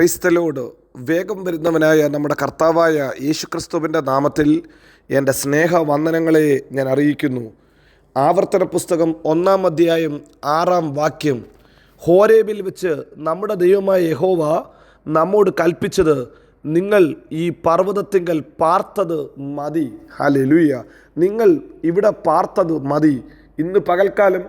ക്രൈസ്തലോട് വേഗം വരുന്നവനായ നമ്മുടെ കർത്താവായ യേശുക്രിസ്തുവിന്റെ നാമത്തിൽ എന്റെ സ്നേഹ വന്ദനങ്ങളെ ഞാൻ അറിയിക്കുന്നു. ആവർത്തന പുസ്തകം ഒന്നാം അധ്യായം ആറാം വാക്യം. ഹോരേബിൽ വെച്ച് നമ്മുടെ ദൈവമായ യഹോവ നമ്മോട് കൽപ്പിച്ചത് നിങ്ങൾ ഈ പർവതത്തിങ്കൽ പാർത്തത് മതി. ഹാലലുയ്യ നിങ്ങൾ ഇവിടെ പാർത്തത് മതി. ഇന്ന് പകൽക്കാലം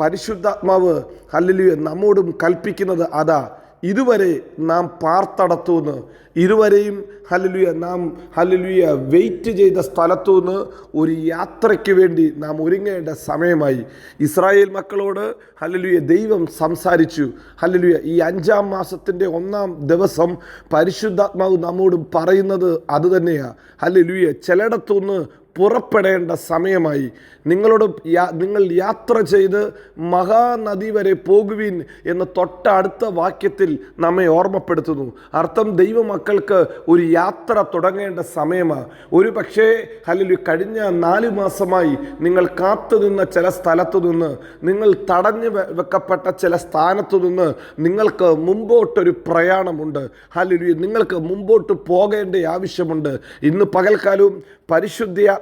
പരിശുദ്ധാത്മാവ് ഹല്ലേലൂയ നമ്മോടും കൽപ്പിക്കുന്നത് അതാ. ഇതുവരെ നാം പാർത്തടത്തു നിന്ന് ഇരുവരെയും ഹലലുയ നാം ഹലലുയ വെയിറ്റ് ചെയ്ത സ്ഥലത്തു നിന്ന് ഒരു യാത്രയ്ക്ക് വേണ്ടി നാം ഒരുങ്ങേണ്ട സമയമായി. ഇസ്രായേൽ മക്കളോട് ഹലലുയ ദൈവം സംസാരിച്ചു. ഹലലുയ ഈ അഞ്ചാം മാസത്തിന്റെ ഒന്നാം ദിവസം പരിശുദ്ധാത്മാവ് നമ്മോട് പറയുന്നത് അതുതന്നെയാണ് ഹല്ലേലൂയ ചിലയിടത്തുനിന്ന് പുറപ്പെടേണ്ട സമയമായി. നിങ്ങളോട് നിങ്ങൾ യാത്ര ചെയ്ത് മഹാനദി വരെ പോകുവിൻ എന്ന് തൊട്ടടുത്ത വാക്യത്തിൽ നമ്മെ ഓർമ്മപ്പെടുത്തുന്നു. അർത്ഥം ദൈവമക്കൾക്ക് ഒരു യാത്ര തുടങ്ങേണ്ട സമയമാണ് ഒരു പക്ഷേ അല്ലെങ്കിൽ കഴിഞ്ഞ നാല് മാസമായി നിങ്ങൾ കാത്തു നിന്ന ചില സ്ഥലത്തു നിന്ന് നിങ്ങൾ തടഞ്ഞു വെക്കപ്പെട്ട ചില സ്ഥാനത്തു നിന്ന് നിങ്ങൾക്ക് മുമ്പോട്ടൊരു പ്രയാണമുണ്ട്. അല്ലെങ്കിൽ നിങ്ങൾക്ക് മുമ്പോട്ട് പോകേണ്ട ആവശ്യമുണ്ട്. ഇന്ന് പകൽക്കാലവും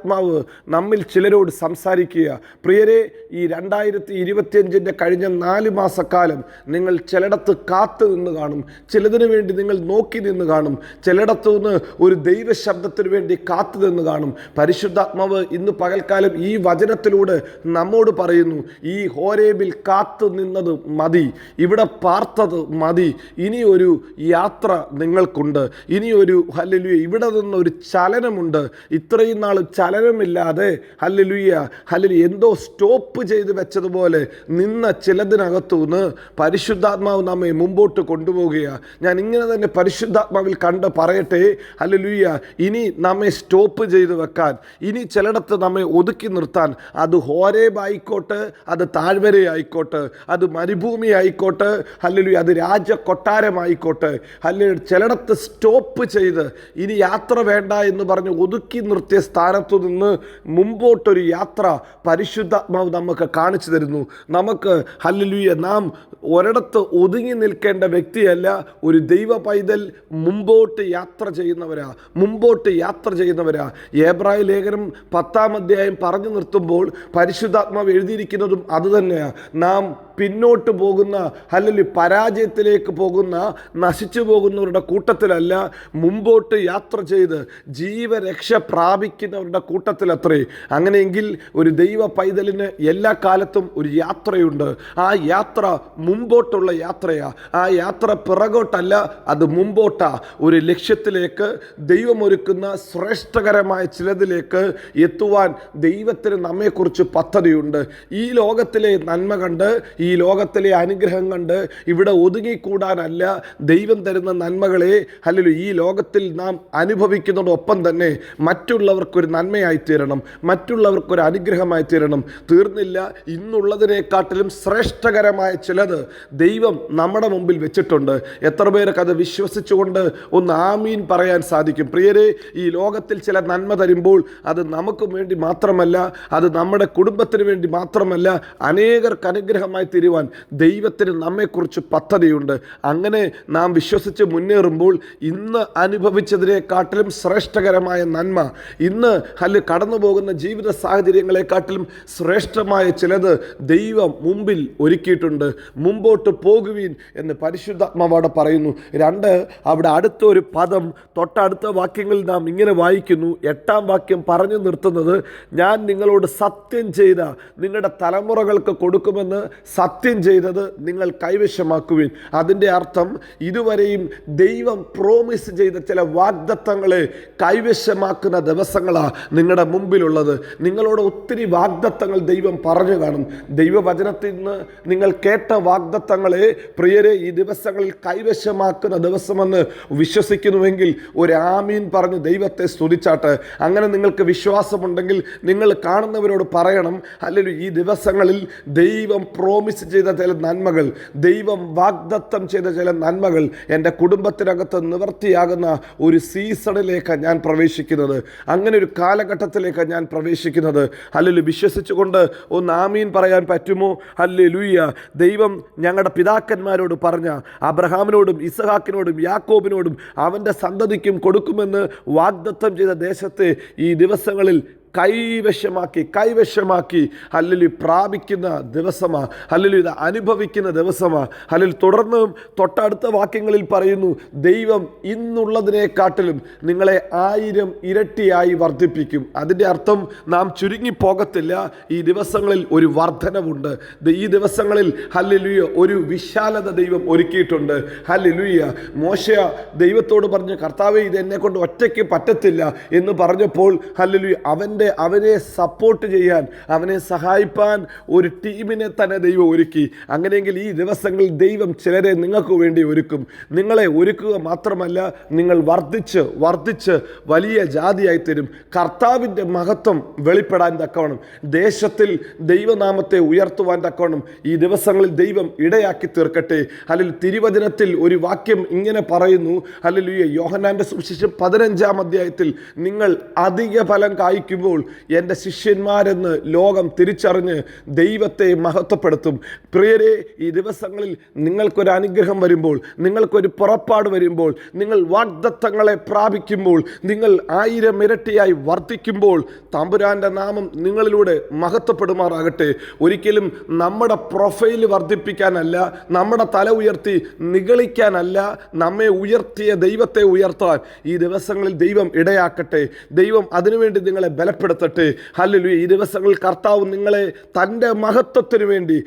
പരിശുദ്ധാത്മാവ് നമ്മിൽ ചിലരോട് സംസാരിക്കുക. പ്രിയരെ ഈ രണ്ടായിരത്തി ഇരുപത്തിയഞ്ചിന്റെ കഴിഞ്ഞ നാല് മാസക്കാലം നിങ്ങൾ ചിലയിടത്ത് കാത്തു നിന്ന് കാണും. ചിലതിന് വേണ്ടി നിങ്ങൾ നോക്കി നിന്ന് കാണും. ചിലയിടത്തു നിന്ന് ഒരു ദൈവശബ്ദത്തിന് വേണ്ടി കാത്തു നിന്ന് കാണും. പരിശുദ്ധാത്മാവ് ഇന്ന് പകൽക്കാലം ഈ വചനത്തിലൂടെ നമ്മോട് പറയുന്നു ഈ ഹോരേബിൽ കാത്തു നിന്നത് മതി ഇവിടെ പാർത്തത് മതി. ഇനി ഒരു യാത്ര നിങ്ങൾക്കുണ്ട്. ഇനി ഒരു ഹല്ലുയ ഇവിടെ നിന്ന് ഒരു ചലനമുണ്ട്. ഇത്രയും നാൾ ചലനമില്ലാതെ ഹല്ലുയ്യ ഹല്ലു എന്തോ സ്റ്റോപ്പ് ചെയ്ത് വെച്ചതുപോലെ നിന്ന ചിലതിനകത്തുനിന്ന് പരിശുദ്ധാത്മാവ് നമ്മെ മുമ്പോട്ട് കൊണ്ടുപോവുകയാണ് ഞാൻ ഇങ്ങനെ തന്നെ പരിശുദ്ധാത്മാവിൽ കണ്ട് പറയട്ടെ ഹല്ലുയ്യ ഇനി നമ്മെ സ്റ്റോപ്പ് ചെയ്ത് വെക്കാൻ ഇനി ചിലയിടത്ത് നമ്മെ ഒതുക്കി നിർത്താൻ അത് ഹോരേബായിക്കോട്ടെ അത് താഴ്വര ആയിക്കോട്ടെ അത് മരുഭൂമി ആയിക്കോട്ടെ അല്ലെങ്കിൽ അത് രാജ്യ കൊട്ടാരമായിക്കോട്ടെ ഹല്ല ചിലയിടത്ത് സ്റ്റോപ്പ് ചെയ്ത് ഇനി യാത്ര വേണ്ട എന്ന് പറഞ്ഞ് ഒതുക്കി നിർത്തിയ സ്ഥാനത്തു നിന്ന് മുമ്പോട്ടൊരു യാത്ര പരിശുദ്ധാത്മാവ് നമുക്ക് കാണിച്ചു തരുന്നു. നമുക്ക് ഹല്ലുയ നാം ഒരിടത്ത് ഒതുങ്ങി നിൽക്കേണ്ട വ്യക്തിയല്ല ഒരു ദൈവ പൈതൽ മുമ്പോട്ട് യാത്ര ചെയ്യുന്നവരാ മുമ്പോട്ട് യാത്ര ചെയ്യുന്നവരാ. ഏബ്രായ ലേഖനം പത്താം അധ്യായം പറഞ്ഞു നിർത്തുമ്പോൾ പരിശുദ്ധാത്മാവ് എഴുതിയിരിക്കുന്നതും അതുതന്നെയാണ് നാം പിന്നോട്ട് പോകുന്ന അല്ലെങ്കിൽ പരാജയത്തിലേക്ക് പോകുന്ന നശിച്ചു പോകുന്നവരുടെ കൂട്ടത്തിലല്ല മുമ്പോട്ട് യാത്ര ചെയ്ത് ജീവരക്ഷ പ്രാപിക്കുന്നവരുടെ കൂട്ടത്തിലത്രേ. അങ്ങനെയെങ്കിൽ ഒരു ദൈവ പൈതലിന് എല്ലാ കാലത്തും ഒരു യാത്രയുണ്ട്. ആ യാത്ര മുമ്പോട്ടുള്ള യാത്രയാ. ആ യാത്ര പിറകോട്ടല്ല അത് മുമ്പോട്ടാ. ഒരു ലക്ഷ്യത്തിലേക്ക് ദൈവമൊരുക്കുന്ന ശ്രേഷ്ഠകരമായ ചിലതിലേക്ക് എത്തുവാൻ ദൈവത്തിന് നമ്മെക്കുറിച്ച് പദ്ധതിയുണ്ട്. ഈ ലോകത്തിലെ നന്മ കണ്ട് ലോകത്തിലെ അനുഗ്രഹം കണ്ട് ഇവിടെ ഒതുങ്ങിക്കൂടാനല്ല ദൈവം തരുന്ന നന്മകളെ അല്ലെങ്കിൽ ഈ ലോകത്തിൽ നാം അനുഭവിക്കുന്നതോടൊപ്പം തന്നെ മറ്റുള്ളവർക്കൊരു നന്മയായി തീരണം മറ്റുള്ളവർക്കൊരു അനുഗ്രഹമായി തീരണം. തീർന്നില്ല ഇന്നുള്ളതിനെക്കാട്ടിലും ശ്രേഷ്ഠകരമായ ചിലത് ദൈവം നമ്മുടെ മുമ്പിൽ വെച്ചിട്ടുണ്ട്. എത്ര പേർക്ക് അത് വിശ്വസിച്ചുകൊണ്ട് ഒന്ന് ആമീൻ പറയാൻ സാധിക്കും. പ്രിയരെ ഈ ലോകത്തിൽ ചില നന്മ തരുമ്പോൾ അത് നമുക്ക് വേണ്ടി മാത്രമല്ല അത് നമ്മുടെ കുടുംബത്തിന് വേണ്ടി മാത്രമല്ല അനേകർക്ക് അനുഗ്രഹമായി തീരുവാൻ ദൈവത്തിന് നമ്മെക്കുറിച്ച് പദ്ധതിയുണ്ട്. അങ്ങനെ നാം വിശ്വസിച്ച് മുന്നേറുമ്പോൾ ഇന്ന് അനുഭവിച്ചതിനെക്കാട്ടിലും ശ്രേഷ്ഠകരമായ നന്മ ഇന്ന് അല്ലെ കടന്നു പോകുന്ന ജീവിത സാഹചര്യങ്ങളെക്കാട്ടിലും ശ്രേഷ്ഠമായ ചിലത് ദൈവം മുമ്പിൽ ഒരുക്കിയിട്ടുണ്ട്. മുമ്പോട്ട് പോകുവീൻ എന്ന് പരിശുദ്ധാത്മാവോടെ പറയുന്നു. രണ്ട് അവിടെ അടുത്ത ഒരു പദം തൊട്ടടുത്ത വാക്യങ്ങളിൽ നാം ഇങ്ങനെ വായിക്കുന്നു. എട്ടാം വാക്യം പറഞ്ഞു നിർത്തുന്നത് ഞാൻ നിങ്ങളോട് സത്യം ചെയ്ത നിങ്ങളുടെ തലമുറകൾക്ക് കൊടുക്കുമെന്ന് സത്യം ചെയ്തത് നിങ്ങൾ കൈവശമാക്കുവിൻ. അതിന്റെ അർത്ഥം ഇതുവരെയും ദൈവം പ്രോമിസ് ചെയ്ത ചില വാഗ്ദത്തങ്ങളെ കൈവശമാക്കുന്ന ദിവസങ്ങളാണ് നിങ്ങളുടെ മുമ്പിലുള്ളത്. നിങ്ങളോട് ഒത്തിരി വാഗ്ദത്തങ്ങൾ ദൈവം പറഞ്ഞു കാണും. ദൈവവചനത്തിൽ നിന്ന് നിങ്ങൾ കേട്ട വാഗ്ദത്തങ്ങളെ പ്രിയരെ ഈ ദിവസങ്ങളിൽ കൈവശമാക്കുന്ന ദിവസമെന്ന് വിശ്വസിക്കുന്നുവെങ്കിൽ ഒരു ആമീൻ പറഞ്ഞ് ദൈവത്തെ സ്തുതിച്ചാട്ട്. അങ്ങനെ നിങ്ങൾക്ക് വിശ്വാസമുണ്ടെങ്കിൽ നിങ്ങൾ കാണുന്നവരോട് പറയണം. അല്ലെങ്കിൽ ഈ ദിവസങ്ങളിൽ ദൈവം പ്രോമിസ് പ്രോമിസ് ചെയ്ത ചില നന്മകൾ ദൈവം വാഗ്ദത്തം ചെയ്ത ചില നന്മകൾ എന്റെ കുടുംബത്തിനകത്ത് നിവർത്തിയാകുന്ന ഒരു സീസണിലേക്ക് ഞാൻ പ്രവേശിക്കുന്നത്. അങ്ങനെ ഒരു കാലഘട്ടത്തിലേക്ക് ഞാൻ പ്രവേശിക്കുന്നത്. അല്ലെങ്കിൽ വിശ്വസിച്ചുകൊണ്ട് ഒന്ന് ആമീൻ പറയാൻ പറ്റുമോ? അല്ലേ ലൂയ്യ ദൈവം ഞങ്ങളുടെ പിതാക്കന്മാരോട് പറഞ്ഞ അബ്രഹാമിനോടും ഇസഹാക്കിനോടും യാക്കോബിനോടും അവന്റെ സന്തതിക്കും കൊടുക്കുമെന്ന് വാഗ്ദത്തം ചെയ്ത ദേശത്തെ ഈ ദിവസങ്ങളിൽ കൈവശമാക്കി കൈവശമാക്കി. അല്ലെങ്കിൽ പ്രാപിക്കുന്ന ദിവസമാ. അല്ലെങ്കിൽ ഇത് അനുഭവിക്കുന്ന ദിവസമാ. അല്ലെങ്കിൽ തുടർന്നും തൊട്ടടുത്ത വാക്യങ്ങളിൽ പറയുന്നു ദൈവം ഇന്നുള്ളതിനെക്കാട്ടിലും നിങ്ങളെ ആയിരം ഇരട്ടിയായി വർദ്ധിപ്പിക്കും. അതിന്റെ അർത്ഥം നാം ചുരുങ്ങിപ്പോകത്തില്ല ഈ ദിവസങ്ങളിൽ ഒരു വർധനവുണ്ട്. ഈ ദിവസങ്ങളിൽ ഹല്ലുയ ഒരു വിശാലത ദൈവം ഒരുക്കിയിട്ടുണ്ട്. ഹല്ലുയ മോശ ദൈവത്തോട് പറഞ്ഞ് കർത്താവ് ഇത് എന്നെ കൊണ്ട് ഒറ്റയ്ക്ക് പറ്റത്തില്ല. എന്ന് പറഞ്ഞപ്പോൾ ഹല്ലുയ അവന്റെ അവനെ സപ്പോർട്ട് ചെയ്യാൻ അവനെ സഹായിപ്പാൻ ഒരു ടീമിനെ തന്നെ ദൈവം ഒരുക്കി. അങ്ങനെയെങ്കിൽ ഈ ദിവസങ്ങളിൽ ദൈവം ചിലരെ നിങ്ങൾക്ക് വേണ്ടി ഒരുക്കും. നിങ്ങളെ ഒരുക്കുക മാത്രമല്ല നിങ്ങൾ വർദ്ധിച്ച് വർദ്ധിച്ച് വലിയ ജാതിയായി തരും. കർത്താവിന്റെ മഹത്വം വെളിപ്പെടാൻ തക്കവണ്ണം ദേശത്തിൽ ദൈവനാമത്തെ ഉയർത്തുവാൻ തക്കവണ്ണം ഈ ദിവസങ്ങളിൽ ദൈവം ഇടയാക്കി തീർക്കട്ടെ. അല്ലെങ്കിൽ തിരുവചനത്തിൽ ഒരു വാക്യം ഇങ്ങനെ പറയുന്നു അല്ലെങ്കിൽ യോഹനാന്റെ സുവിശേഷം പതിനഞ്ചാം അധ്യായത്തിൽ നിങ്ങൾ അധിക ഫലം കായ്ക്കുമ്പോൾ എന്റെ ശിഷ്യന്മാരെന്ന് ലോകം തിരിച്ചറിഞ്ഞ് ദൈവത്തെ മഹത്വപ്പെടുത്തും. പ്രിയരെ ഈ ദിവസങ്ങളിൽ നിങ്ങൾക്കൊരു അനുഗ്രഹം വരുമ്പോൾ നിങ്ങൾക്കൊരു പുറപ്പാട് വരുമ്പോൾ നിങ്ങൾ വാഗ്ദത്തങ്ങളെ പ്രാപിക്കുമ്പോൾ നിങ്ങൾ ആയിരം ഇരട്ടിയായി വർദ്ധിക്കുമ്പോൾ തമ്പുരാന്റെ നാമം നിങ്ങളിലൂടെ മഹത്വപ്പെടുമാറാകട്ടെ. ഒരിക്കലും നമ്മുടെ പ്രൊഫൈൽ വർദ്ധിപ്പിക്കാനല്ല നമ്മുടെ തല ഉയർത്തി നിഗളിക്കാനല്ല നമ്മെ ഉയർത്തിയ ദൈവത്തെ ഉയർത്താൻ ഈ ദിവസങ്ങളിൽ ദൈവം ഇടയാക്കട്ടെ. ദൈവം അതിനുവേണ്ടി നിങ്ങളെ ബലപ്പെടുത്തട്ടെ ഹല്ലേലൂയ. ഈ ദിവസങ്ങൾ കർത്താവ് നിങ്ങളെ തന്റെ മഹത്വത്തിന് വേണ്ടി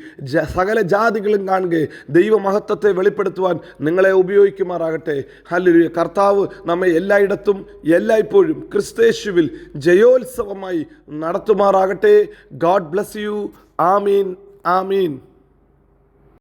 സകല ജാതികളും കാണുക ദൈവമഹത്വത്തെ വെളിപ്പെടുത്തുവാൻ നിങ്ങളെ ഉപയോഗിക്കുമാറാകട്ടെ. ഹല്ലേലൂയ. കർത്താവ് നമ്മെ എല്ലായിടത്തും എല്ലായ്പ്പോഴും ക്രിസ്തേശുവിൽ ജയോത്സവമായി നടത്തുമാറാകട്ടെ. God bless you. Amin. Amin.